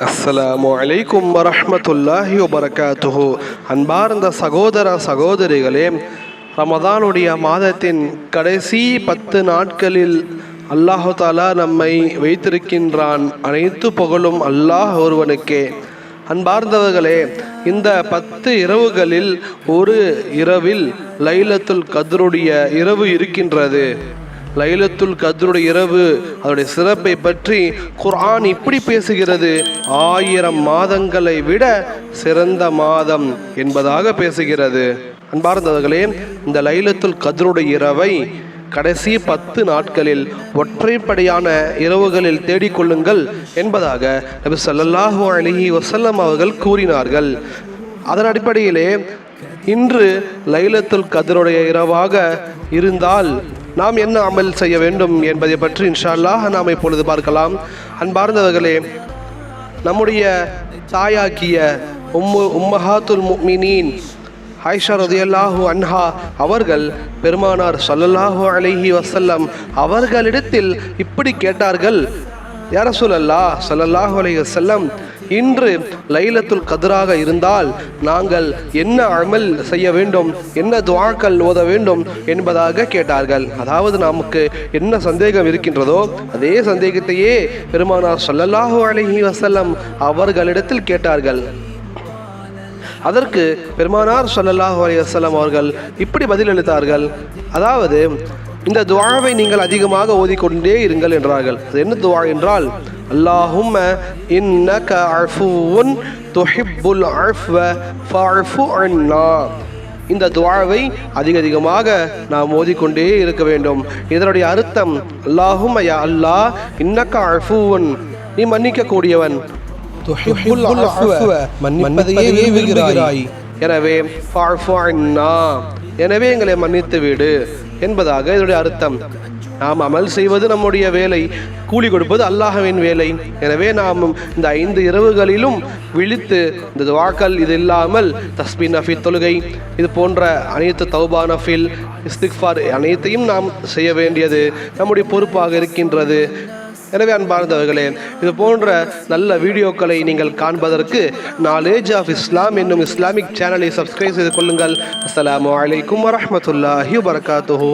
அஸ்லாம் அலைக்கும் வரமத்துல்லாஹி வபரகாத்துஹு அன்பார்ந்த சகோதர சகோதரிகளே ரமதானுடைய மாதத்தின் கடைசி பத்து நாட்களில் அல்லாஹு தாலா நம்மை வைத்திருக்கின்றான். அனைத்து புகழும் அல்லாஹ் ஒருவனுக்கே. அன்பார்ந்தவர்களே இந்த பத்து இரவுகளில் ஒரு இரவில் லைலத்துல் கதருடைய இரவு இருக்கின்றது. லைலத்துல் கத்ருடைய இரவு அதனுடைய சிறப்பை பற்றி குர்ஆன் இப்படி பேசுகிறது ஆயிரம் மாதங்களை விட சிறந்த மாதம் என்பதாக பேசுகிறது. அன்பார்ந்தவர்களே இந்த லைலத்துல் கத்ருடைய இரவை கடைசி பத்து நாட்களில் ஒற்றைப்படையான இரவுகளில் தேடிக்கொள்ளுங்கள் என்பதாக நபி சல்லாஹூ அலைஹி வசல்லம் அவர்கள் கூறினார்கள். அதன் அடிப்படையிலே இன்று லைலத்துல் கதருடைய இரவாக இருந்தால் நாம் என்ன அமல் செய்ய வேண்டும் என்பதை பற்றி இன்ஷா அல்லாஹ் நாம் இப்பொழுது பார்க்கலாம். அன்பார்ந்தவர்களே நம்முடைய தாயாக்கிய உம்மு உம்மஹாத்துல் முக்மினீன் ஆயிஷா ரதியல்லாஹு அன்ஹா அவர்கள் பெருமானார் ஸல்லல்லாஹு அலைஹி வசல்லம் அவர்களிடத்தில் இப்படி கேட்டார்கள். யார சொல்லல்லா ஸல்லல்லாஹு செல்லம் இன்று லைலத்துல் கதிராக இருந்தால் நாங்கள் என்ன அமல் செய்ய வேண்டும் என்ன துவாக்கள் ஓத வேண்டும் என்பதாக கேட்டார்கள். அதாவது நமக்கு என்ன சந்தேகம் இருக்கின்றதோ அதே சந்தேகத்தையே பெருமானார் சொல்லல்லாஹு அலஹி வசல்லம் அவர்களிடத்தில் கேட்டார்கள். அதற்கு பெருமானார் சொல்லல்லாஹு அலி வசல்லம் அவர்கள் இப்படி பதிலளித்தார்கள். அதாவது இந்த துவாவை நீங்கள் அதிகமாக ஓதிக்கொண்டே இருங்கள் என்றார்கள். அது என்ன துவா என்றால் அல்லாஹும்ம இன்னக அஃபுவுன் துஹிப்புல் அஃவ ஃபஅஃபு அன்னா இந்த துவாவை அதிக அதிகமாக நாம் ஓதிக்கொண்டே இருக்க வேண்டும். இதனுடைய அர்த்தம் அல்லாஹும் யா அல்லாஹ் இன்னக்க அஃபுவன். நீ மன்னிக்கக்கூடியவன். அஃப்வ மன்னிப்பதையே விரும்புகிறாய். எனவே எனவே எங்களை மன்னித்து விடு. என்பதாக இதனுடைய அர்த்தம். நாம் அமல் செய்வது நம்முடைய வேலை கூலி கொடுப்பது அல்லாஹவின் வேலை. எனவே நாம் இந்த ஐந்து இரவுகளிலும் விழித்து இந்த துவாக்கள் இது இல்லாமல் தஸ்பின் நஃபி தொழுகை இது போன்ற அனைத்து தௌபா நஃபில் இஸ்திக்ஃபார் அனைத்தையும் நாம் செய்ய வேண்டியது நம்முடைய பொறுப்பாக இருக்கின்றது. எனவே அன்பார்ந்தவர்களே இது போன்ற நல்ல வீடியோக்களை நீங்கள் காண்பதற்கு நாலேஜ் ஆஃப் இஸ்லாம் என்னும் இஸ்லாமிக் சேனலை சப்ஸ்கிரைப் செய்து கொள்ளுங்கள். அஸ்லாம் வலைக்கம் வரமத்துல்லாஹி வபரகாத்துஹு.